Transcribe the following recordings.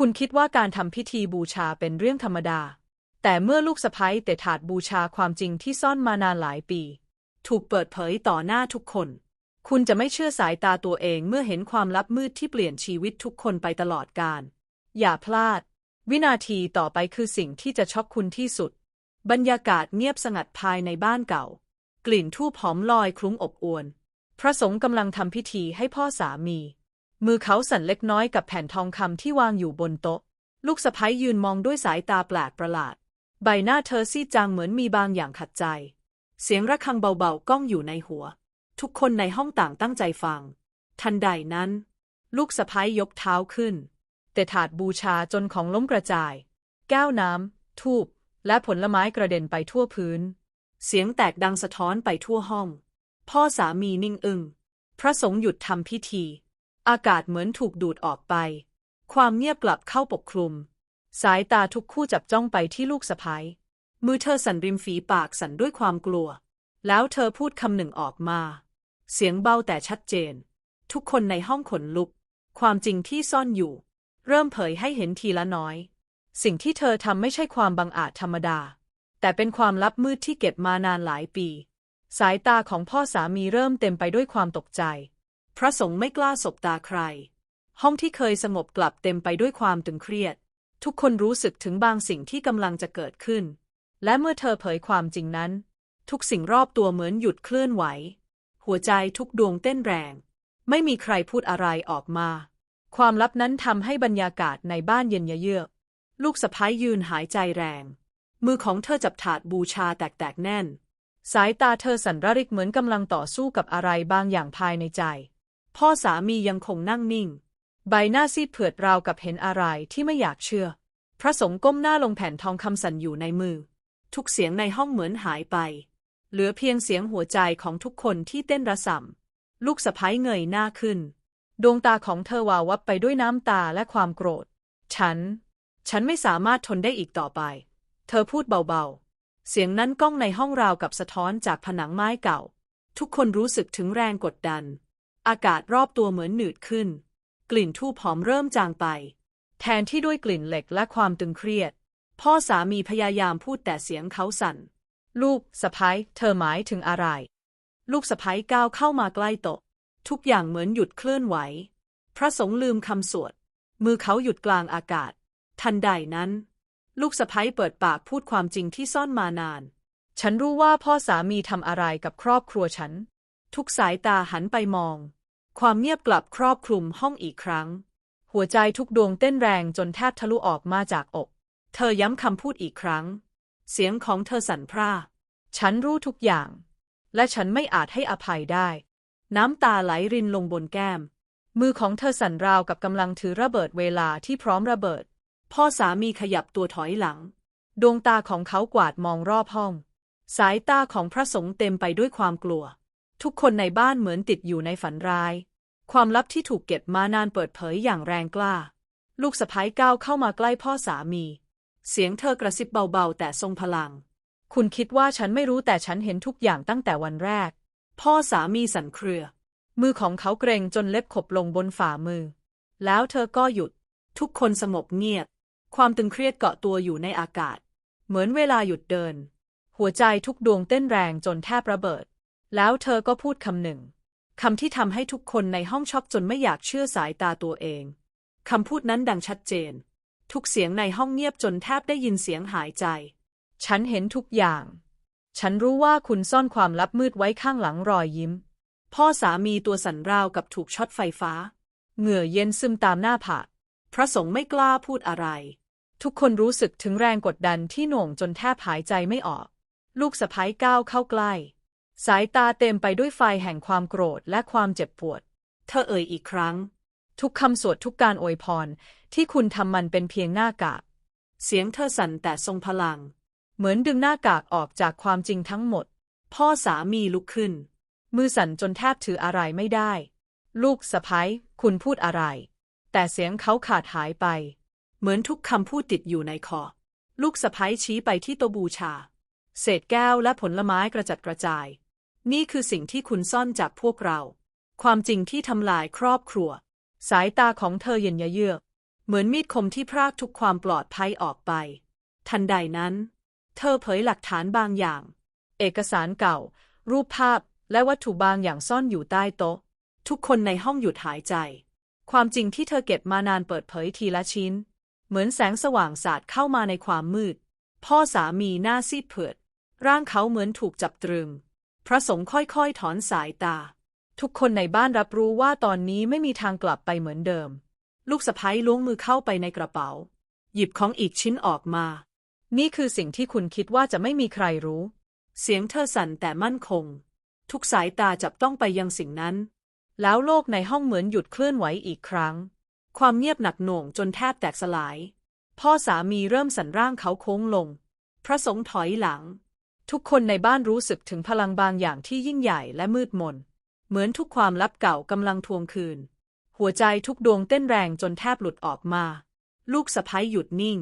คุณคิดว่าการทำพิธีบูชาเป็นเรื่องธรรมดา แต่เมื่อลูกสะใภ้เตะถาดบูชาความจริงที่ซ่อนมานานหลายปี ถูกเปิดเผยต่อหน้าทุกคน คุณจะไม่เชื่อสายตาตัวเองเมื่อเห็นความลับมืดที่เปลี่ยนชีวิตทุกคนไปตลอดกาลอย่าพลาด วินาทีต่อไปคือสิ่งที่จะช็อกคุณที่สุด บรรยากาศเงียบสงัดภายในบ้านเก่า กลิ่นทูบหอมลอยคลุ้งอบอวนพระสงฆ์กำลังทำพิธีให้พ่อสามี มือเขาสั่นเล็กน้อยกับแผ่นทองคำที่วางอยู่บนโต๊ะ ลูกสะพ้ยยืนมองด้วยสายตาแปลกประหลาด ใบหน้าเธอซีดจางเหมือนมีบางอย่างขัดใจ เสียงระฆังเบาๆก้องอยู่ในหัว ทุกคนในห้องต่างตั้งใจฟัง ทันใดนั้น ลูกสะพ้ยยกเท้าขึ้น แต่ถาดบูชาจนของล้มกระจาย แก้วน้ำทูบและผลไม้กระเด็นไปทั่วพื้น เสียงแตกดังสะท้อนไปทั่วห้อง พ่อสามีนิ่งอึง้งพระสงฆ์หยุดทำพิธี อากาศเหมือนถูกดูดออกไป ความเงียบกลับเข้าปกคลุม สายตาทุกคู่จับจ้องไปที่ลูกสะพ้ยมือเธอสั่นริมฝีปากสั่นด้วยความกลัว แล้วเธอพูดคำหนึ่งออกมา เสียงเบาแต่ชัดเจน ทุกคนในห้องขนลุก ความจริงที่ซ่อนอยู่ เริ่มเผยให้เห็นทีละน้อย สิ่งที่เธอทำไม่ใช่ความบังอาจธรรมดา แต่เป็นความลับมืดที่เก็บมานานหลายปี สายตาของพ่อสามีเริ่มเต็มไปด้วยความตกใจ พระสงฆ์ไม่กล้าสบตาใคร ห้องที่เคยสงบกลับเต็มไปด้วยความตึงเครียด ทุกคนรู้สึกถึงบางสิ่งที่กำลังจะเกิดขึ้น และเมื่อเธอเผยความจริงนั้น ทุกสิ่งรอบตัวเหมือนหยุดเคลื่อนไหว หัวใจทุกดวงเต้นแรง ไม่มีใครพูดอะไรออกมา ความลับนั้นทำให้บรรยากาศในบ้านเย็นเยือก ลูกสะพ้ายยืนหายใจแรง มือของเธอจับถาดบูชาแตกๆแน่น สายตาเธอสั่นระริกเหมือนกำลังต่อสู้กับอะไรบางอย่างภายในใจ พ่อสามียังคงนั่งนิ่ง ใบหน้าซีดเผือดราวกับเห็นอะไรที่ไม่อยากเชื่อ พระสงฆ์ก้มหน้าลงแผ่นทองคำสั่นอยู่ในมือ ทุกเสียงในห้องเหมือนหายไป เหลือเพียงเสียงหัวใจของทุกคนที่เต้นระส่ำลูกสะพ้ายเงยหน้าขึ้น ดวงตาของเธอวาววับไปด้วยน้ำตาและความโกรธ ฉัน ฉันไม่สามารถทนได้อีกต่อไป เธอพูดเบาๆ เสียงนั้นก้องในห้องราวกับสะท้อนจากผนังไม้เก่า ทุกคนรู้สึกถึงแรงกดดัน อากาศรอบตัวเหมือนหนืดขึ้น กลิ่นทูบหอมเริ่มจางไป แทนที่ด้วยกลิ่นเหล็กและความตึงเครียด พ่อสามีพยายามพูดแต่เสียงเขาสั่น ลูกสะพ้ายเธอหมายถึงอะไร ลูกสะพ้ายก้าวเข้ามาใกล้โต๊ะทุกอย่างเหมือนหยุดเคลื่อนไหว พระสงฆ์ลืมคำสวด มือเขาหยุดกลางอากาศ ทันใดนั้น ลูกสะพ้ายเปิดปากพูดความจริงที่ซ่อนมานาน ฉันรู้ว่าพ่อสามีทำอะไรกับครอบครัวฉัน ทุกสายตาหันไปมอง ความเงียบกลับครอบคลุมห้องอีกครั้ง หัวใจทุกดวงเต้นแรงจนแทบทะลุออกมาจากอก เธอย้ำคำพูดอีกครั้ง เสียงของเธอสั่นพร่า ฉันรู้ทุกอย่าง และฉันไม่อาจให้อภัยได้ น้ำตาไหลรินลงบนแก้ม มือของเธอสั่นราวกับกำลังถือระเบิดเวลาที่พร้อมระเบิด พ่อสามีขยับตัวถอยหลัง ดวงตาของเขากวาดมองรอบห้อง สายตาของพระสงฆ์เต็มไปด้วยความกลัว ทุกคนในบ้านเหมือนติดอยู่ในฝันร้าย ความลับที่ถูกเก็บมานานเปิดเผยอย่างแรงกล้า ลูกสะพ้ายก้าวเข้ามาใกล้พ่อสามี เสียงเธอกระซิบเบาๆ แต่ทรงพลัง คุณคิดว่าฉันไม่รู้แต่ฉันเห็นทุกอย่างตั้งแต่วันแรก พ่อสามีสั่นเครือ มือของเขาเกรงจนเล็บขบลงบนฝ่ามือ แล้วเธอก็หยุด ทุกคนสงบเงียบ ความตึงเครียดเกาะตัวอยู่ในอากาศ เหมือนเวลาหยุดเดิน หัวใจทุกดวงเต้นแรงจนแทบระเบิด แล้วเธอก็พูดคำหนึ่งคำที่ทำให้ทุกคนในห้องช็อกจนไม่อยากเชื่อสายตาตัวเองคำพูดนั้นดังชัดเจน ทุกเสียงในห้องเงียบจนแทบได้ยินเสียงหายใจ ฉันเห็นทุกอย่าง ฉันรู้ว่าคุณซ่อนความลับมืดไว้ข้างหลังรอยยิ้ม พ่อสามีตัวสั่นราวกับถูกช็อตไฟฟ้า เหงื่อเย็นซึมตามหน้าผากพระสงฆ์ไม่กล้าพูดอะไร ทุกคนรู้สึกถึงแรงกดดันที่หน่วงจนแทบหายใจไม่ออก ลูกสะพ้ายก้าวเข้าใกล้ สายตาเต็มไปด้วยไฟแห่งความโกรธและความเจ็บปวด เธอเอ่ยอีกครั้ง ทุกคำสวดทุกการอวยพร ที่คุณทำมันเป็นเพียงหน้ากาก เสียงเธอสั่นแต่ทรงพลัง เหมือนดึงหน้ากากออกจากความจริงทั้งหมด พ่อสามีลุกขึ้น มือสั่นจนแทบถืออะไรไม่ได้ ลูกสะพ้ยคุณพูดอะไร แต่เสียงเขาขาดหายไป เหมือนทุกคำพูดติดอยู่ในคอ ลูกสะพ้ยชี้ไปที่โตบูชา เศษแก้วและผลไม้กระจัดกระจาย นี่คือสิ่งที่คุณซ่อนจากพวกเรา ความจริงที่ทำลายครอบครัว สายตาของเธอเย็นเยือก เหมือนมีดคมที่พรากทุกความปลอดภัยออกไป ทันใดนั้น เธอเผยหลักฐานบางอย่าง เอกสารเก่า รูปภาพและวัตถุบางอย่างซ่อนอยู่ใต้โต๊ะ ทุกคนในห้องหยุดหายใจ ความจริงที่เธอเก็บมานานเปิดเผยทีละชิ้น เหมือนแสงสว่างสาดเข้ามาในความมืด พ่อสามีหน้าซีดเผือด ร่างเขาเหมือนถูกจับตรึง พระสงฆ์ค่อยๆ ถอนสายตา ทุกคนในบ้านรับรู้ว่าตอนนี้ไม่มีทางกลับไปเหมือนเดิม ลูกสะพ้ยล้วงมือเข้าไปในกระเป๋า หยิบของอีกชิ้นออกมา นี่คือสิ่งที่คุณคิดว่าจะไม่มีใครรู้ เสียงเธอสั่นแต่มั่นคง ทุกสายตาจับต้องไปยังสิ่งนั้น แล้วโลกในห้องเหมือนหยุดเคลื่อนไหวอีกครั้ง ความเงียบหนักหน่วงจนแทบแตกสลาย พ่อสามีเริ่มสั่นร่างเขาโค้งลง พระสงฆ์ถอยหลัง ทุกคนในบ้านรู้สึกถึงพลังบางอย่างที่ยิ่งใหญ่และมืดมน เหมือนทุกความลับเก่ากำลังทวงคืน หัวใจทุกดวงเต้นแรงจนแทบหลุดออกมา ลูกสะพ้ายหยุดนิ่ง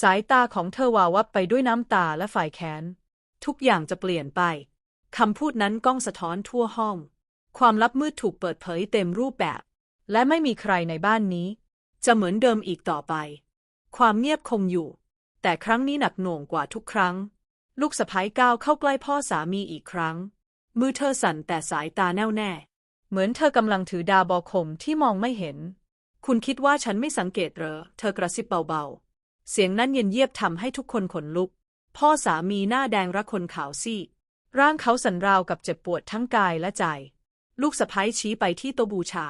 สายตาของเธอวาววับไปด้วยน้ำตาและฝ่ายแค้น ทุกอย่างจะเปลี่ยนไป คำพูดนั้นก้องสะท้อนทั่วห้อง ความลับมืดถูกเปิดเผยเต็มรูปแบบ และไม่มีใครในบ้านนี้ จะเหมือนเดิมอีกต่อไป ความเงียบคงอยู่ แต่ครั้งนี้หนักหน่วงกว่าทุกครั้ง ลูกสะพ้ายก้าวเข้าใกล้พ่อสามีอีกครั้ง มือเธอสั่นแต่สายตาแน่วแน่ เหมือนเธอกำลังถือดาบอคมที่มองไม่เห็น คุณคิดว่าฉันไม่สังเกตเหรอ เธอกระซิบเบาๆ เสียงนั้นเย็นเยียบทำให้ทุกคนขนลุก พ่อสามีหน้าแดงระคนขาวซีดร่างเขาสั่นราวกับเจ็บปวดทั้งกายและใจ ลูกสะพ้ายชี้ไปที่โตบูชา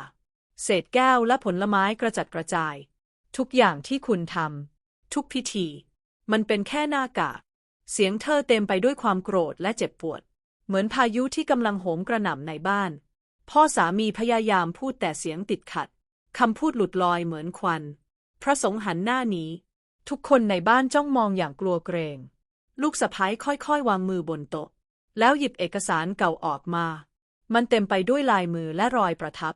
เศษแก้วและผลไม้กระจัดกระจาย ทุกอย่างที่คุณทำทุกพิธี มันเป็นแค่หน้ากาก เสียงเธอเต็มไปด้วยความโกรธและเจ็บปวด เหมือนพายุที่กำลังโหมกระหน่ำในบ้าน พ่อสามีพยายามพูดแต่เสียงติดขัดคำพูดหลุดลอยเหมือนควัน พระสงฆ์หันหน้าหนีทุกคนในบ้านจ้องมองอย่างกลัวเกรง ลูกสะพ้ายค่อยๆ วางมือบนโต๊ะ แล้วหยิบเอกสารเก่าออกมา มันเต็มไปด้วยลายมือและรอยประทับ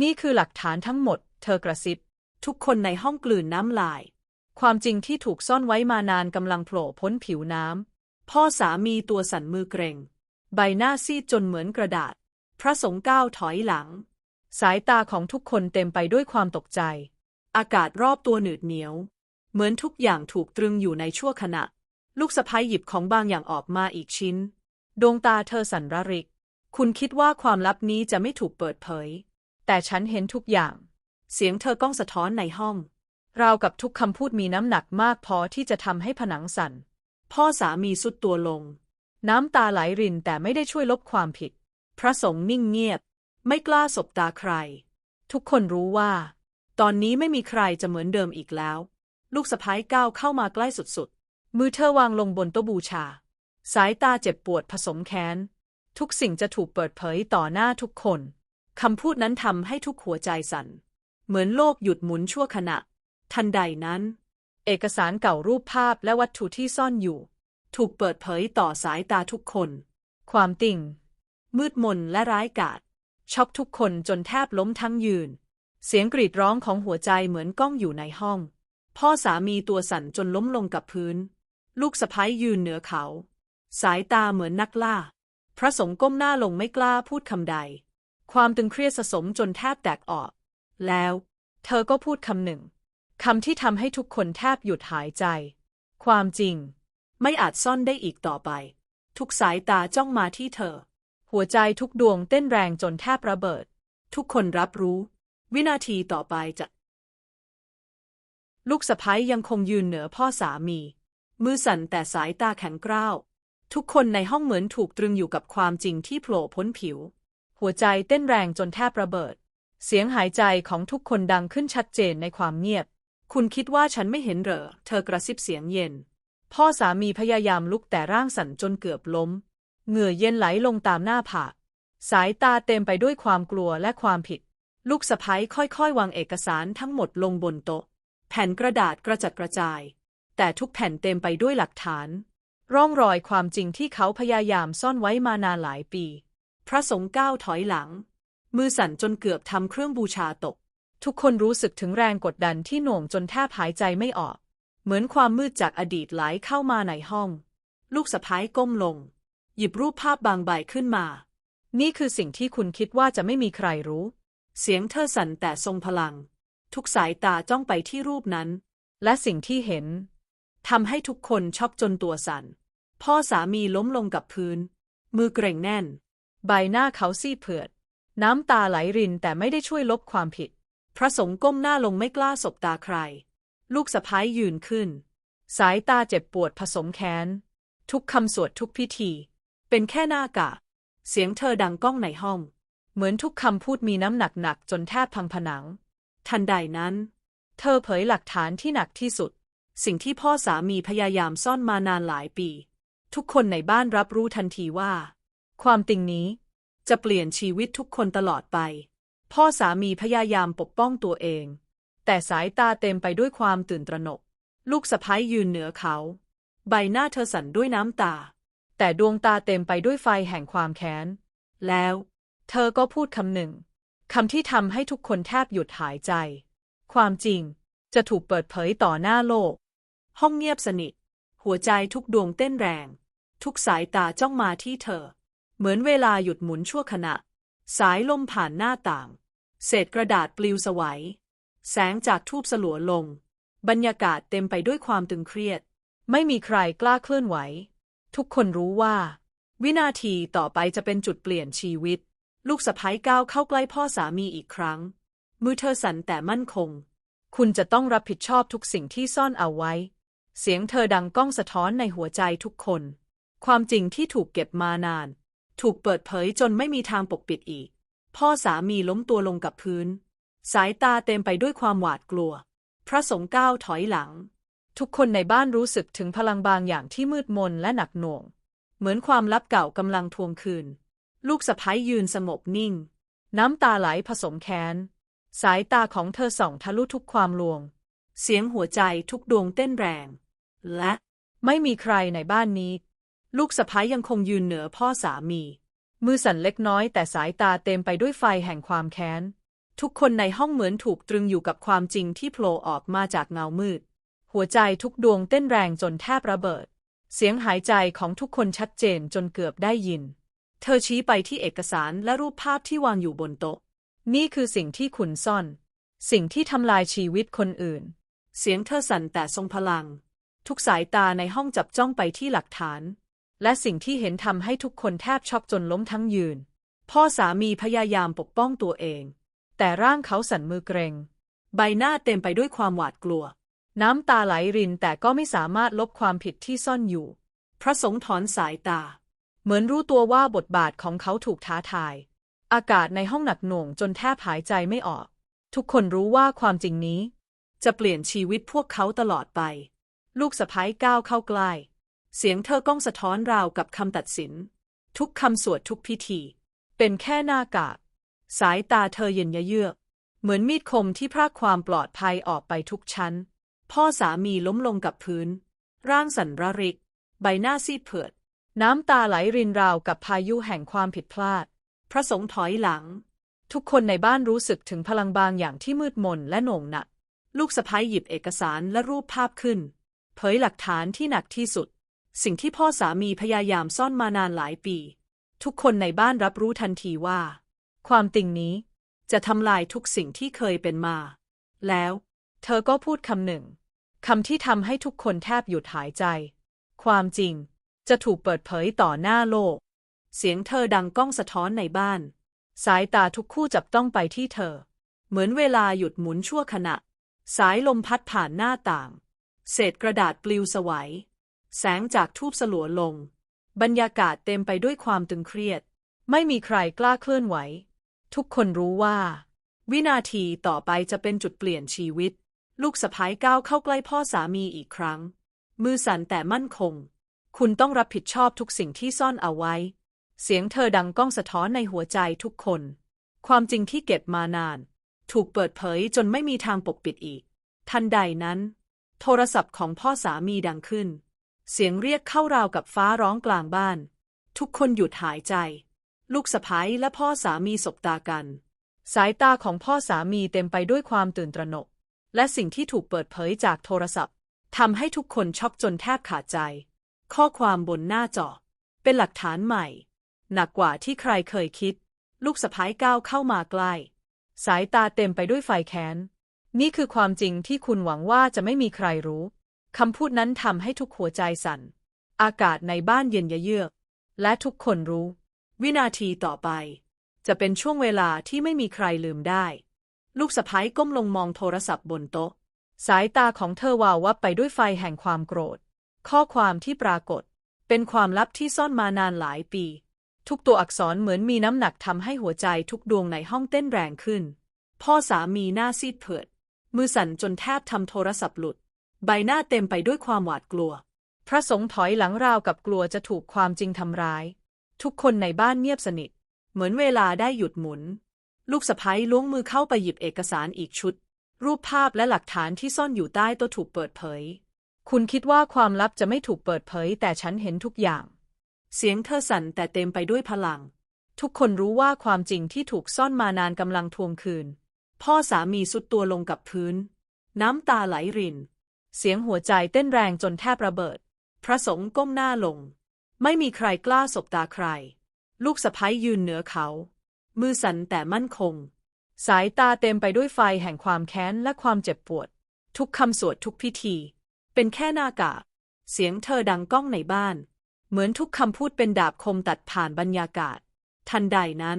นี่คือหลักฐานทั้งหมด เธอกระซิบ ทุกคนในห้องกลืนน้ำลาย ความจริงที่ถูกซ่อนไว้มานานกำลังโผล่พ้นผิวน้ำ พ่อสามีตัวสั่นมือเกรง ใบหน้าซีดจนเหมือนกระดาษ พระสงฆ์ก้าวถอยหลัง สายตาของทุกคนเต็มไปด้วยความตกใจ อากาศรอบตัวหนืดเหนียว เหมือนทุกอย่างถูกตรึงอยู่ในชั่วขณะ ลูกสะพ้ยหยิบของบางอย่างออกมาอีกชิ้น ดวงตาเธอสั่นระริก คุณคิดว่าความลับนี้จะไม่ถูกเปิดเผย แต่ฉันเห็นทุกอย่าง เสียงเธอก้องสะท้อนในห้อง ราวกับทุกคำพูดมีน้ำหนักมากพอที่จะทำให้ผนังสั่น พ่อสามีสุดตัวลง น้ำตาไหลรินแต่ไม่ได้ช่วยลบความผิด พระสงฆ์นิ่งเงียบ ไม่กล้าสบตาใคร ทุกคนรู้ว่า ตอนนี้ไม่มีใครจะเหมือนเดิมอีกแล้ว ลูกสะพ้ายก้าวเข้ามาใกล้สุดๆ มือเธอวางลงบนโต๊ะบูชา สายตาเจ็บปวดผสมแค้น ทุกสิ่งจะถูกเปิดเผยต่อหน้าทุกคนคำพูดนั้นทำให้ทุกหัวใจสั่น เหมือนโลกหยุดหมุนชั่วขณะ ทันใดนั้น เอกสารเก่ารูปภาพและวัตถุที่ซ่อนอยู่ ถูกเปิดเผยต่อสายตาทุกคน ความติ่ง มืดมนและร้ายกาจช็อกทุกคนจนแทบล้มทั้งยืน เสียงกรีดร้องของหัวใจเหมือนก้องอยู่ในห้อง พ่อสามีตัวสั่นจนล้มลงกับพื้น ลูกสะพ้ายยืนเหนือเขา สายตาเหมือนนักล่า พระสงฆ์ก้มหน้าลงไม่กล้าพูดคำใด ความตึงเครียดสะสมจนแทบแตกออก แล้ว เธอก็พูดคำหนึ่ง คำที่ทำให้ทุกคนแทบหยุดหายใจ ความจริง ไม่อาจซ่อนได้อีกต่อไป ทุกสายตาจ้องมาที่เธอ หัวใจทุกดวงเต้นแรงจนแทบระเบิด ทุกคนรับรู้ วินาทีต่อไปจะลูกสะพ้ยยังคงยืนเหนือพ่อสามี มือสั่นแต่สายตาแข็งกร้าว ทุกคนในห้องเหมือนถูกตรึงอยู่กับความจริงที่โผล่พ้นผิว หัวใจเต้นแรงจนแทบระเบิด เสียงหายใจของทุกคนดังขึ้นชัดเจนในความเงียบ คุณคิดว่าฉันไม่เห็นเหรอ เธอกระซิบเสียงเย็น พ่อสามีพยายามลุกแต่ร่างสั่นจนเกือบล้ม เหงื่อเย็นไหลลงตามหน้าผาก สายตาเต็มไปด้วยความกลัวและความผิด ลูกสะพ้ยค่อยๆ วางเอกสารทั้งหมดลงบนโต๊ะ แผ่นกระดาษกระจัดกระจาย แต่ทุกแผ่นเต็มไปด้วยหลักฐาน ร่องรอยความจริงที่เขาพยายามซ่อนไว้มานานหลายปี พระสงฆ์ก้าวถอยหลัง มือสั่นจนเกือบทำเครื่องบูชาตก ทุกคนรู้สึกถึงแรงกดดันที่หน่วงจนแทบหายใจไม่ออก เหมือนความมืดจากอดีตไหลเข้ามาในห้อง ลูกสะพ้ายก้มลง หยิบรูปภาพบางใบขึ้นมา นี่คือสิ่งที่คุณคิดว่าจะไม่มีใครรู้ เสียงเธอสั่นแต่ทรงพลัง ทุกสายตาจ้องไปที่รูปนั้น และสิ่งที่เห็นทำให้ทุกคนช็อกจนตัวสั่น พ่อสามีล้มลงกับพื้น มือเกร็งแน่น ใบหน้าเขาซีดเผือด น้ำตาไหลรินแต่ไม่ได้ช่วยลบความผิด พระสงฆ์ก้มหน้าลงไม่กล้าสบตาใคร ลูกสะพ้ายยืนขึ้น สายตาเจ็บปวดผสมแค้น ทุกคำสวดทุกพิธี เป็นแค่หน้ากะ เสียงเธอดังก้องในห้อง เหมือนทุกคำพูดมีน้ำหนักหนักจนแทบพังผนัง ทันใดนั้น เธอเผยหลักฐานที่หนักที่สุด สิ่งที่พ่อสามีพยายามซ่อนมานานหลายปี ทุกคนในบ้านรับรู้ทันทีว่า ความติงนี้จะเปลี่ยนชีวิตทุกคนตลอดไป พ่อสามีพยายามปกป้องตัวเอง แต่สายตาเต็มไปด้วยความตื่นตระหนก ลูกสะพ้ายยืนเหนือเขา ใบหน้าเธอสั่นด้วยน้ำตา แต่ดวงตาเต็มไปด้วยไฟแห่งความแค้น แล้ว เธอก็พูดคำหนึ่งคำที่ทำให้ทุกคนแทบหยุดหายใจ ความจริงจะถูกเปิดเผยต่อหน้าโลก ห้องเงียบสนิท หัวใจทุกดวงเต้นแรง ทุกสายตาจ้องมาที่เธอ เหมือนเวลาหยุดหมุนชั่วขณะ สายลมผ่านหน้าต่าง เศษกระดาษปลิวสวัย แสงจากทูบสลัวลง บรรยากาศเต็มไปด้วยความตึงเครียด ไม่มีใครกล้าเคลื่อนไหว ทุกคนรู้ว่า วินาทีต่อไปจะเป็นจุดเปลี่ยนชีวิต ลูกสะพ้ายก้าวเข้าใกล้พ่อสามีอีกครั้ง มือเธอสั่นแต่มั่นคง คุณจะต้องรับผิดชอบทุกสิ่งที่ซ่อนเอาไว้ เสียงเธอดังก้องสะท้อนในหัวใจทุกคน ความจริงที่ถูกเก็บมานาน ถูกเปิดเผยจนไม่มีทางปกปิดอีก พ่อสามีล้มตัวลงกับพื้น สายตาเต็มไปด้วยความหวาดกลัว พระสงฆ์ก้าวถอยหลัง ทุกคนในบ้านรู้สึกถึงพลังบางอย่างที่มืดมนและหนักหน่วง เหมือนความลับเก่ากำลังทวงคืน ลูกสะพ้ายยืนสงบนิ่ง น้ำตาไหลผสมแค้น สายตาของเธอส่องทะลุทุกความลวง เสียงหัวใจทุกดวงเต้นแรง และไม่มีใครในบ้านนี้ ลูกสะพ้ายยังคงยืนเหนือพ่อสามี มือสั่นเล็กน้อยแต่สายตาเต็มไปด้วยไฟแห่งความแค้น ทุกคนในห้องเหมือนถูกตรึงอยู่กับความจริงที่โผล่ออกมาจากเงามืด หัวใจทุกดวงเต้นแรงจนแทบระเบิด เสียงหายใจของทุกคนชัดเจนจนเกือบได้ยิน เธอชี้ไปที่เอกสารและรูปภาพที่วางอยู่บนโต๊ะ นี่คือสิ่งที่คุณซ่อน สิ่งที่ทำลายชีวิตคนอื่น เสียงเธอสั่นแต่ทรงพลัง ทุกสายตาในห้องจับจ้องไปที่หลักฐาน และสิ่งที่เห็นทำให้ทุกคนแทบช็อกจนล้มทั้งยืน พ่อสามีพยายามปกป้องตัวเอง แต่ร่างเขาสั่นมือเกรง ใบหน้าเต็มไปด้วยความหวาดกลัว น้ำตาไหลรินแต่ก็ไม่สามารถลบความผิดที่ซ่อนอยู่ พระสงฆ์ถอนสายตา เหมือนรู้ตัวว่าบทบาทของเขาถูกท้าทาย อากาศในห้องหนักหน่วงจนแทบหายใจไม่ออก ทุกคนรู้ว่าความจริงนี้ จะเปลี่ยนชีวิตพวกเขาตลอดไป ลูกสะพ้ายก้าวเข้าใกล้ เสียงเธอก้องสะท้อนราวกับคำตัดสิน ทุกคำสวดทุกพิธี เป็นแค่หน้ากาก สายตาเธอเย็นเยือก เหมือนมีดคมที่พรากความปลอดภัยออกไปทุกชั้น พ่อสามีล้มลงกับพื้น ร่างสั่นระริก ใบหน้าซีดเผือด น้ำตาไหลรินราวกับพายุแห่งความผิดพลาด พระสงฆ์ถอยหลัง ทุกคนในบ้านรู้สึกถึงพลังบางอย่างที่มืดมนและโหน่งหนัก ลูกสะพ้ายหยิบเอกสารและรูปภาพขึ้น เผยหลักฐานที่หนักที่สุด สิ่งที่พ่อสามีพยายามซ่อนมานานหลายปี ทุกคนในบ้านรับรู้ทันทีว่า ความติงนี้จะทำลายทุกสิ่งที่เคยเป็นมา แล้ว เธอก็พูดคำหนึ่งคำที่ทำให้ทุกคนแทบหยุดหายใจ ความจริงจะถูกเปิดเผยต่อหน้าโลก เสียงเธอดังก้องสะท้อนในบ้าน สายตาทุกคู่จับต้องไปที่เธอ เหมือนเวลาหยุดหมุนชั่วขณะ สายลมพัดผ่านหน้าต่าง เศษกระดาษปลิวสวัย แสงจากทูบสลัวลง บรรยากาศเต็มไปด้วยความตึงเครียด ไม่มีใครกล้าเคลื่อนไหว ทุกคนรู้ว่า วินาทีต่อไปจะเป็นจุดเปลี่ยนชีวิต ลูกสะพ้ายก้าวเข้าใกล้พ่อสามีอีกครั้ง มือสั่นแต่มั่นคง คุณต้องรับผิดชอบทุกสิ่งที่ซ่อนเอาไว้ เสียงเธอดังก้องสะท้อนในหัวใจทุกคน ความจริงที่เก็บมานาน ถูกเปิดเผยจนไม่มีทางปกปิดอีก ทันใดนั้น โทรศัพท์ของพ่อสามีดังขึ้น เสียงเรียกเข้าราวกับฟ้าร้องกลางบ้าน ทุกคนหยุดหายใจ ลูกสะพ้ายและพ่อสามีสบตากัน สายตาของพ่อสามีเต็มไปด้วยความตื่นตระหนก และสิ่งที่ถูกเปิดเผยจากโทรศัพท์ทำให้ทุกคนช็อกจนแทบขาดใจ ข้อความบนหน้าจอ เป็นหลักฐานใหม่ หนักกว่าที่ใครเคยคิด ลูกสะพ้ายก้าวเข้ามาใกล้ สายตาเต็มไปด้วยไฟแค้น นี่คือความจริงที่คุณหวังว่าจะไม่มีใครรู้ คำพูดนั้นทำให้ทุกหัวใจสั่น อากาศในบ้านเย็นยะเยือก และทุกคนรู้ วินาทีต่อไป จะเป็นช่วงเวลาที่ไม่มีใครลืมได้ ลูกสะพ้ายก้มลงมองโทรศัพท์บนโต๊ะ สายตาของเธอวาววับไปด้วยไฟแห่งความโกรธ ข้อความที่ปรากฏ เป็นความลับที่ซ่อนมานานหลายปี ทุกตัวอักษรเหมือนมีน้ำหนักทำให้หัวใจทุกดวงในห้องเต้นแรงขึ้น พ่อสามีหน้าซีดเผือดมือสั่นจนแทบทำโทรศัพท์หลุด ใบหน้าเต็มไปด้วยความหวาดกลัว พระสงฆ์ถอยหลังราวกับกลัวจะถูกความจริงทำร้าย ทุกคนในบ้านเงียบสนิท เหมือนเวลาได้หยุดหมุน ลูกสะพ้ยล้วงมือเข้าไปหยิบเอกสารอีกชุด รูปภาพและหลักฐานที่ซ่อนอยู่ใต้โต๊ะถูกเปิดเผย คุณคิดว่าความลับจะไม่ถูกเปิดเผย แต่ฉันเห็นทุกอย่าง เสียงเธอสั่นแต่เต็มไปด้วยพลัง ทุกคนรู้ว่าความจริงที่ถูกซ่อนมานานกำลังทวงคืน พ่อสามีสุดตัวลงกับพื้น น้ำตาไหลริน เสียงหัวใจเต้นแรงจนแทบระเบิด พระสงฆ์ก้มหน้าลง ไม่มีใครกล้าสบตาใคร ลูกสะพ้ยยืนเหนือเขา มือสั่นแต่มั่นคง สายตาเต็มไปด้วยไฟแห่งความแค้นและความเจ็บปวด ทุกคำสวดทุกพิธี เป็นแค่หน้ากากเสียงเธอดังก้องในบ้าน เหมือนทุกคำพูดเป็นดาบคมตัดผ่านบรรยากาศ ทันใดนั้น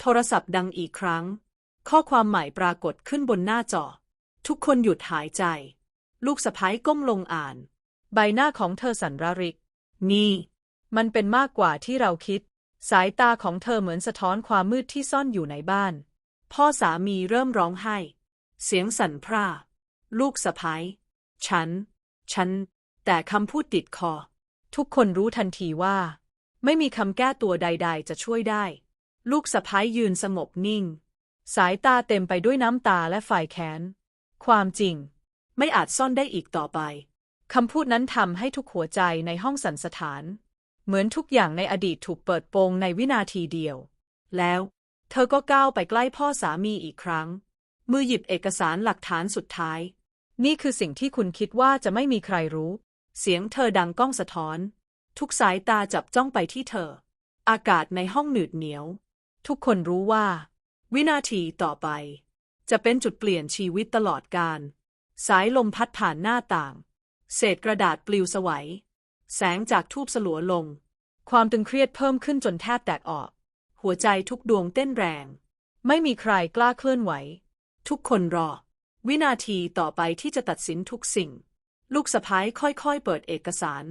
โทรศัพท์ดังอีกครั้ง ข้อความใหม่ปรากฏขึ้นบนหน้าจอ ทุกคนหยุดหายใจ ลูกสะพ้ายก้มลงอ่าน ใบหน้าของเธอสั่นระริก นี่ มันเป็นมากกว่าที่เราคิด สายตาของเธอเหมือนสะท้อนความมืดที่ซ่อนอยู่ในบ้าน พ่อสามีเริ่มร้องไห้ เสียงสั่นพร่า ลูกสะพ้ายฉัน ฉัน แต่คำพูดติดคอ ทุกคนรู้ทันทีว่า ไม่มีคำแก้ตัวใด ๆ จะช่วยได้ ลูกสะพ้ายยืนสงบนิ่ง สายตาเต็มไปด้วยน้ำตาและฝ่ายแค้นความจริง ไม่อาจซ่อนได้อีกต่อไป คำพูดนั้นทำให้ทุกหัวใจในห้องสันสถาน เหมือนทุกอย่างในอดีตถูกเปิดโปงในวินาทีเดียว แล้ว เธอก็ก้าวไปใกล้พ่อสามีอีกครั้ง มือหยิบเอกสารหลักฐานสุดท้าย นี่คือสิ่งที่คุณคิดว่าจะไม่มีใครรู้ เสียงเธอดังก้องสะท้อน ทุกสายตาจับจ้องไปที่เธอ อากาศในห้องหนืดเหนียว ทุกคนรู้ว่า วินาทีต่อไป จะเป็นจุดเปลี่ยนชีวิตตลอดกาล สายลมพัดผ่านหน้าต่าง เศษกระดาษปลิวสวัย แสงจากทูบสลัวลง ความตึงเครียดเพิ่มขึ้นจนแทบแตกออก หัวใจทุกดวงเต้นแรง ไม่มีใครกล้าเคลื่อนไหว ทุกคนรอ วินาทีต่อไปที่จะตัดสินทุกสิ่ง ลูกสะพ้ายค่อยๆ เปิดเอกสาร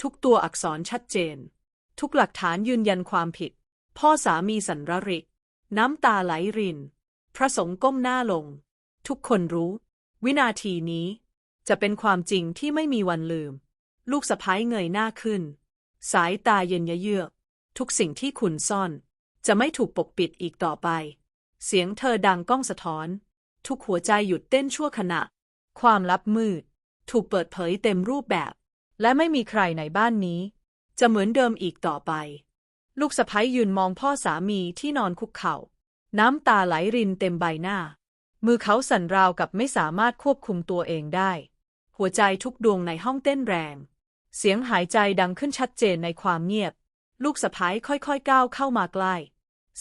ทุกตัวอักษรชัดเจน ทุกหลักฐานยืนยันความผิด พ่อสามีสันรริก น้ำตาไหลริน พระสงฆ์ก้มหน้าลง ทุกคนรู้ วินาทีนี้จะเป็นความจริงที่ไม่มีวันลืม ลูกสะพ้ายเงยหน้าขึ้น สายตาเย็นยะเยือก ทุกสิ่งที่คุณซ่อน จะไม่ถูกปกปิดอีกต่อไป เสียงเธอดังก้องสะท้อน ทุกหัวใจหยุดเต้นชั่วขณะ ความลับมืด ถูกเปิดเผยเต็มรูปแบบ และไม่มีใครในบ้านนี้ จะเหมือนเดิมอีกต่อไป ลูกสะพ้ายยืนมองพ่อสามีที่นอนคุกเข่า น้ำตาไหลรินเต็มใบหน้า มือเขาสั่นราวกับไม่สามารถควบคุมตัวเองได้ หัวใจทุกดวงในห้องเต้นแรง เสียงหายใจดังขึ้นชัดเจนในความเงียบ ลูกสะพ้ายค่อยๆก้าวเข้ามาใกล้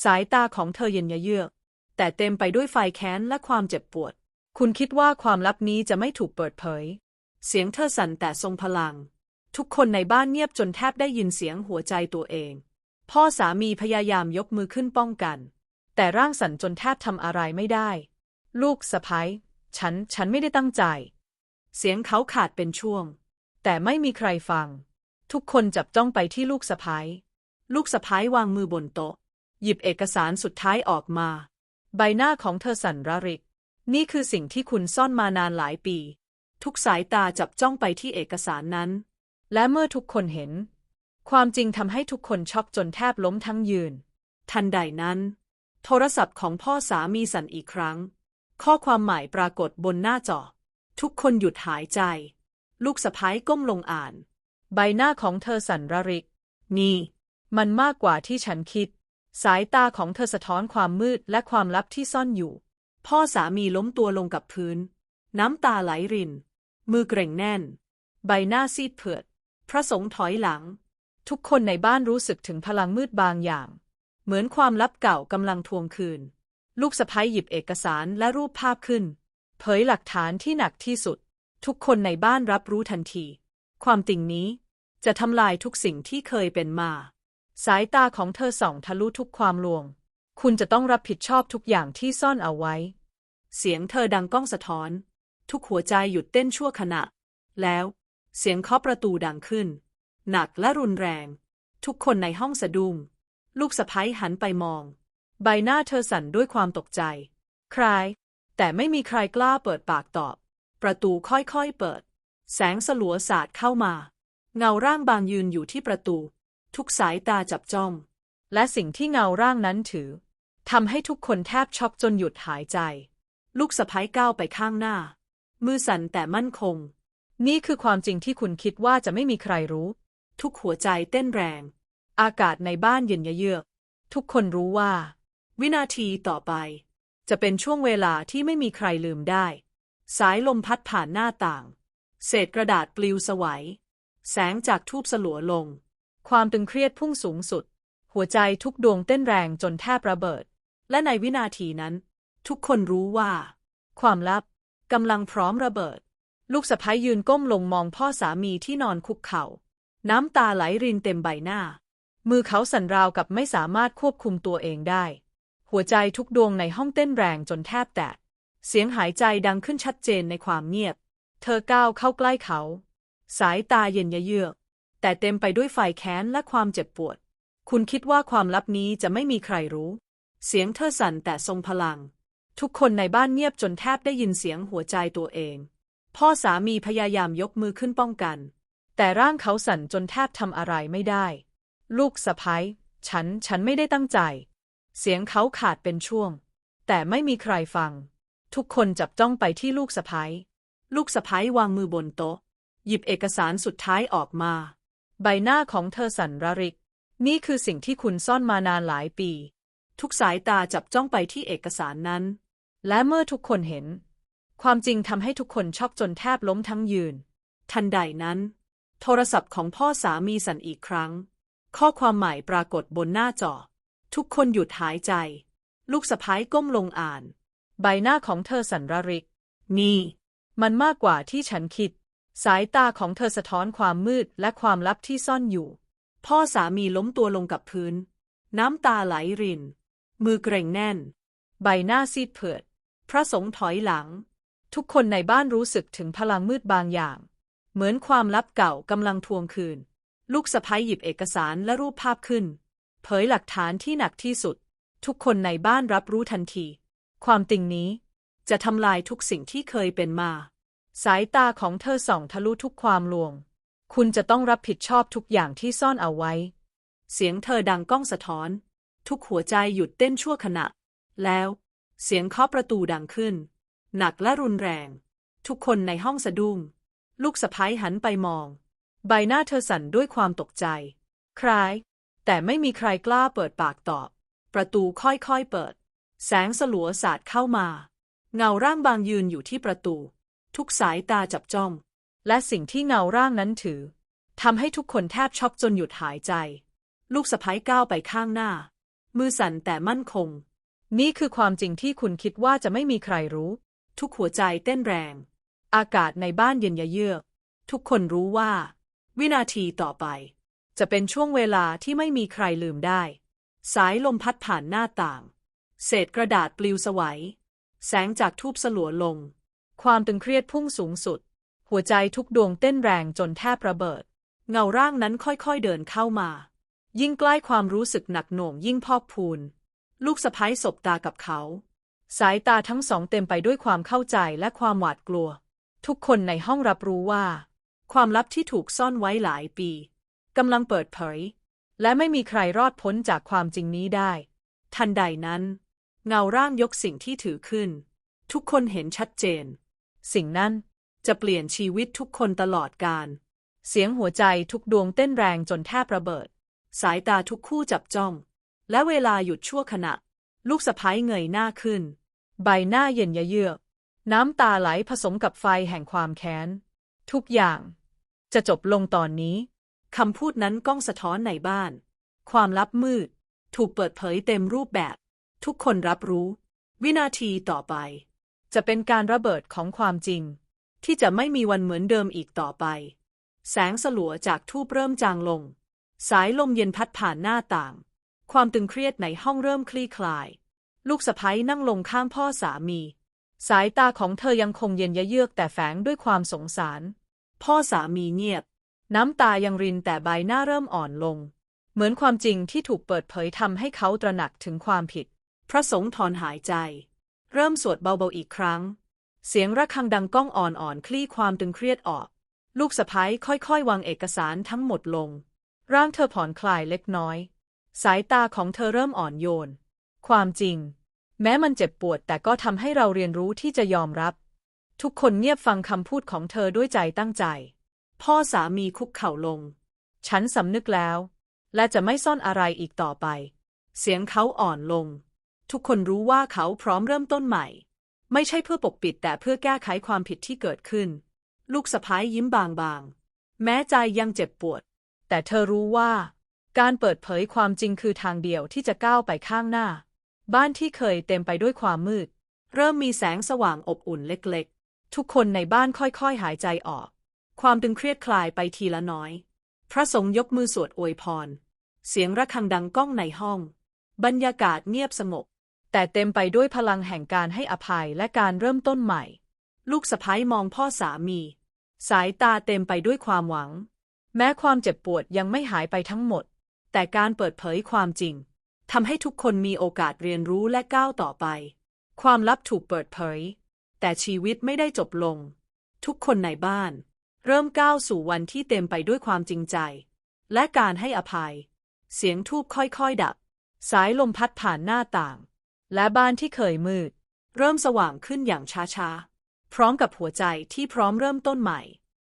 สายตาของเธอเย็นยะเยือก แต่เต็มไปด้วยไฟแค้นและความเจ็บปวด คุณคิดว่าความลับนี้จะไม่ถูกเปิดเผย เสียงเธอสั่นแต่ทรงพลัง ทุกคนในบ้านเงียบจนแทบได้ยินเสียงหัวใจตัวเอง พ่อสามีพยายามยกมือขึ้นป้องกัน แต่ร่างสั่นจนแทบทำอะไรไม่ได้ ลูกสะพ้ยฉัน ฉันไม่ได้ตั้งใจ เสียงเขาขาดเป็นช่วง แต่ไม่มีใครฟัง ทุกคนจับจ้องไปที่ลูกสะพ้ยลูกสะพ้ยวางมือบนโต๊ะ หยิบเอกสารสุดท้ายออกมา ใบหน้าของเธอสั่นระริก นี่คือสิ่งที่คุณซ่อนมานานหลายปี ทุกสายตาจับจ้องไปที่เอกสารนั้น และเมื่อทุกคนเห็น ความจริงทำให้ทุกคนช็อกจนแทบล้มทั้งยืน ทันใดนั้น โทรศัพท์ของพ่อสามีสั่นอีกครั้ง ข้อความใหม่ปรากฏบนหน้าจอ ทุกคนหยุดหายใจ ลูกสะพ้ายก้มลงอ่าน ใบหน้าของเธอสั่นระริก นี่ มันมากกว่าที่ฉันคิด สายตาของเธอสะท้อนความมืดและความลับที่ซ่อนอยู่ พ่อสามีล้มตัวลงกับพื้น น้ำตาไหลริน มือเกร็งแน่น ใบหน้าซีดเผือด พระสงฆ์ถอยหลัง ทุกคนในบ้านรู้สึกถึงพลังมืดบางอย่าง เหมือนความลับเก่ากำลังทวงคืน ลูกสะพ้ยหยิบเอกสารและรูปภาพขึ้น เผยหลักฐานที่หนักที่สุด ทุกคนในบ้านรับรู้ทันที ความติ่งนี้จะทำลายทุกสิ่งที่เคยเป็นมา สายตาของเธอส่องทะลุทุกความลวง คุณจะต้องรับผิดชอบทุกอย่างที่ซ่อนเอาไว้ เสียงเธอดังก้องสะท้อน ทุกหัวใจหยุดเต้นชั่วขณะ แล้วเสียงเคาะประตูดังขึ้น หนักและรุนแรง ทุกคนในห้องสะดุ้งลูกสะพ้ยหันไปมอง ใบหน้าเธอสั่นด้วยความตกใจ ใคร แต่ไม่มีใครกล้าเปิดปากตอบ ประตูค่อยๆเปิด แสงสลัวสาดเข้ามา เงาร่างบางยืนอยู่ที่ประตู ทุกสายตาจับจ้อง และสิ่งที่เงาร่างนั้นถือทำให้ทุกคนแทบช็อกจนหยุดหายใจ ลูกสะพ้ายก้าวไปข้างหน้า มือสั่นแต่มั่นคง นี่คือความจริงที่คุณคิดว่าจะไม่มีใครรู้ ทุกหัวใจเต้นแรง อากาศในบ้านเย็นเยือก ทุกคนรู้ว่า วินาทีต่อไป จะเป็นช่วงเวลาที่ไม่มีใครลืมได้ สายลมพัดผ่านหน้าต่าง เศษกระดาษปลิวสวัย แสงจากทูบสลัวลง ความตึงเครียดพุ่งสูงสุด หัวใจทุกดวงเต้นแรงจนแทบระเบิด และในวินาทีนั้น ทุกคนรู้ว่า ความลับกำลังพร้อมระเบิด ลูกสะพ้ยยืนก้มลงมองพ่อสามีที่นอนคุกเขา่า น้ำตาไหลรินเต็มใบหน้า มือเขาสั่นราวกับไม่สามารถควบคุมตัวเองได้ หัวใจทุกดวงในห้องเต้นแรงจนแทบแตก เสียงหายใจดังขึ้นชัดเจนในความเงียบ เธอก้าวเข้าใกล้เขา สายตาเย็นเยือก แต่เต็มไปด้วยไฟแค้นและความเจ็บปวด คุณคิดว่าความลับนี้จะไม่มีใครรู้ เสียงเธอสั่นแต่ทรงพลัง ทุกคนในบ้านเงียบจนแทบได้ยินเสียงหัวใจตัวเอง พ่อสามีพยายามยกมือขึ้นป้องกัน แต่ร่างเขาสั่นจนแทบทำอะไรไม่ได้ ลูกสะพ้ยฉัน ฉันไม่ได้ตั้งใจ เสียงเขาขาดเป็นช่วง แต่ไม่มีใครฟัง ทุกคนจับจ้องไปที่ลูกสะพ้ายลูกสะพ้ายวางมือบนโต๊ะ หยิบเอกสารสุดท้ายออกมา ใบหน้าของเธอสั่นระริก นี่คือสิ่งที่คุณซ่อนมานานหลายปี ทุกสายตาจับจ้องไปที่เอกสารนั้น และเมื่อทุกคนเห็น ความจริงทำให้ทุกคนช็อกจนแทบล้มทั้งยืน ทันใดนั้น โทรศัพท์ของพ่อสามีสั่นอีกครั้ง ข้อความใหม่ปรากฏบนหน้าจอ ทุกคนหยุดหายใจ ลูกสะพ้ายก้มลงอ่าน ใบหน้าของเธอสั่นระริก นี่ มันมากกว่าที่ฉันคิด สายตาของเธอสะท้อนความมืดและความลับที่ซ่อนอยู่ พ่อสามีล้มตัวลงกับพื้น น้ำตาไหลริน มือเกร็งแน่น ใบหน้าซีดเผือด พระสงฆ์ถอยหลัง ทุกคนในบ้านรู้สึกถึงพลังมืดบางอย่าง เหมือนความลับเก่ากำลังทวงคืน ลูกสะพ้ยหยิบเอกสารและรูปภาพขึ้น เผยหลักฐานที่หนักที่สุด ทุกคนในบ้านรับรู้ทันที ความติงนี้จะทำลายทุกสิ่งที่เคยเป็นมา สายตาของเธอส่องทะลุทุกความลวง คุณจะต้องรับผิดชอบทุกอย่างที่ซ่อนเอาไว้ เสียงเธอดังก้องสะท้อน ทุกหัวใจหยุดเต้นชั่วขณะ แล้ว เสียงเคาะประตูดังขึ้น หนักและรุนแรง ทุกคนในห้องสะดุ้ง ลูกสะพ้ายหันไปมอง ใบหน้าเธอสั่นด้วยความตกใจ คลาย แต่ไม่มีใครกล้าเปิดปากตอบ ประตูค่อยๆเปิด แสงสลัวสาดเข้ามา เงาร่างบางยืนอยู่ที่ประตู ทุกสายตาจับจ้อง และสิ่งที่เงาร่างนั้นถือทำให้ทุกคนแทบช็อกจนหยุดหายใจ ลูกสะพ้ยก้าวไปข้างหน้า มือสั่นแต่มั่นคง นี่คือความจริงที่คุณคิดว่าจะไม่มีใครรู้ ทุกหัวใจเต้นแรง อากาศในบ้านเย็นเยือก ทุกคนรู้ว่า วินาทีต่อไป จะเป็นช่วงเวลาที่ไม่มีใครลืมได้ สายลมพัดผ่านหน้าต่าง เศษกระดาษปลิวสวัย แสงจากทูบสลัวลง ความตึงเครียดพุ่งสูงสุด หัวใจทุกดวงเต้นแรงจนแทบระเบิด เงาร่างนั้นค่อยๆเดินเข้ามา ยิ่งใกล้ความรู้สึกหนักหน่วงยิ่งพอกพูน ลูกสะพ้ายสบตากับเขา สายตาทั้งสองเต็มไปด้วยความเข้าใจและความหวาดกลัว ทุกคนในห้องรับรู้ว่า ความลับที่ถูกซ่อนไว้หลายปี กำลังเปิดเผย และไม่มีใครรอดพ้นจากความจริงนี้ได้ ทันใดนั้น เงาร่างยกสิ่งที่ถือขึ้น ทุกคนเห็นชัดเจน สิ่งนั้นจะเปลี่ยนชีวิตทุกคนตลอดกาลเสียงหัวใจทุกดวงเต้นแรงจนแทบระเบิด สายตาทุกคู่จับจ้อง และเวลาหยุดชั่วขณะ ลูกสะพ้ายเงยหน้าขึ้น ใบหน้าเย็นเยือก น้ำตาไหลผสมกับไฟแห่งความแค้น ทุกอย่างจะจบลงตอนนี้ คำพูดนั้นก้องสะท้อนในบ้าน ความลับมืด ถูกเปิดเผยเต็มรูปแบบ ทุกคนรับรู้ วินาทีต่อไป จะเป็นการระเบิดของความจริง ที่จะไม่มีวันเหมือนเดิมอีกต่อไป แสงสลัวจากทูบเริ่มจางลง สายลมเย็นพัดผ่านหน้าต่าง ความตึงเครียดในห้องเริ่มคลี่คลาย ลูกสะใภ้นั่งลงข้างพ่อสามี สายตาของเธอยังคงเย็นยะเยือกแต่แฝงด้วยความสงสาร พ่อสามีเงียบ น้ำตายังรินแต่ใบหน้าเริ่มอ่อนลง เหมือนความจริงที่ถูกเปิดเผยทำให้เขาตระหนักถึงความผิด พระสงฆ์ถอนหายใจ เริ่มสวดเบาๆอีกครั้ง เสียงระฆังดังก้องอ่อนๆคลี่ความตึงเครียดออก ลูกสะพ้ายค่อยๆ วางเอกสารทั้งหมดลง ร่างเธอผ่อนคลายเล็กน้อย สายตาของเธอเริ่มอ่อนโยน ความจริง แม้มันเจ็บปวดแต่ก็ทำให้เราเรียนรู้ที่จะยอมรับ ทุกคนเงียบฟังคำพูดของเธอด้วยใจตั้งใจ พ่อสามีคุกเข่าลง ฉันสำนึกแล้ว และจะไม่ซ่อนอะไรอีกต่อไป เสียงเขาอ่อนลง ทุกคนรู้ว่าเขาพร้อมเริ่มต้นใหม่ ไม่ใช่เพื่อปกปิดแต่เพื่อแก้ไขความผิดที่เกิดขึ้น ลูกสะพ้ายยิ้มบางๆ แม้ใจยังเจ็บปวด แต่เธอรู้ว่า การเปิดเผยความจริงคือทางเดียวที่จะก้าวไปข้างหน้า บ้านที่เคยเต็มไปด้วยความมืด เริ่มมีแสงสว่างอบอุ่นเล็กๆ ทุกคนในบ้านค่อยๆหายใจออก ความตึงเครียดคลายไปทีละน้อย พระสงฆ์ยกมือสวดอวยพร เสียงระฆังดังก้องในห้อง บรรยากาศเงียบสงบ แต่เต็มไปด้วยพลังแห่งการให้อภัยและการเริ่มต้นใหม่ ลูกสะพ้ายมองพ่อสามี สายตาเต็มไปด้วยความหวัง แม้ความเจ็บปวดยังไม่หายไปทั้งหมด แต่การเปิดเผยความจริงทำให้ทุกคนมีโอกาสเรียนรู้และก้าวต่อไป ความลับถูกเปิดเผย แต่ชีวิตไม่ได้จบลง ทุกคนในบ้าน เริ่มก้าวสู่วันที่เต็มไปด้วยความจริงใจ และการให้อภัย เสียงทูบค่อยๆดับ สายลมพัดผ่านหน้าต่าง และบ้านที่เคยมืด เริ่มสว่างขึ้นอย่างช้าๆ พร้อมกับหัวใจที่พร้อมเริ่มต้นใหม่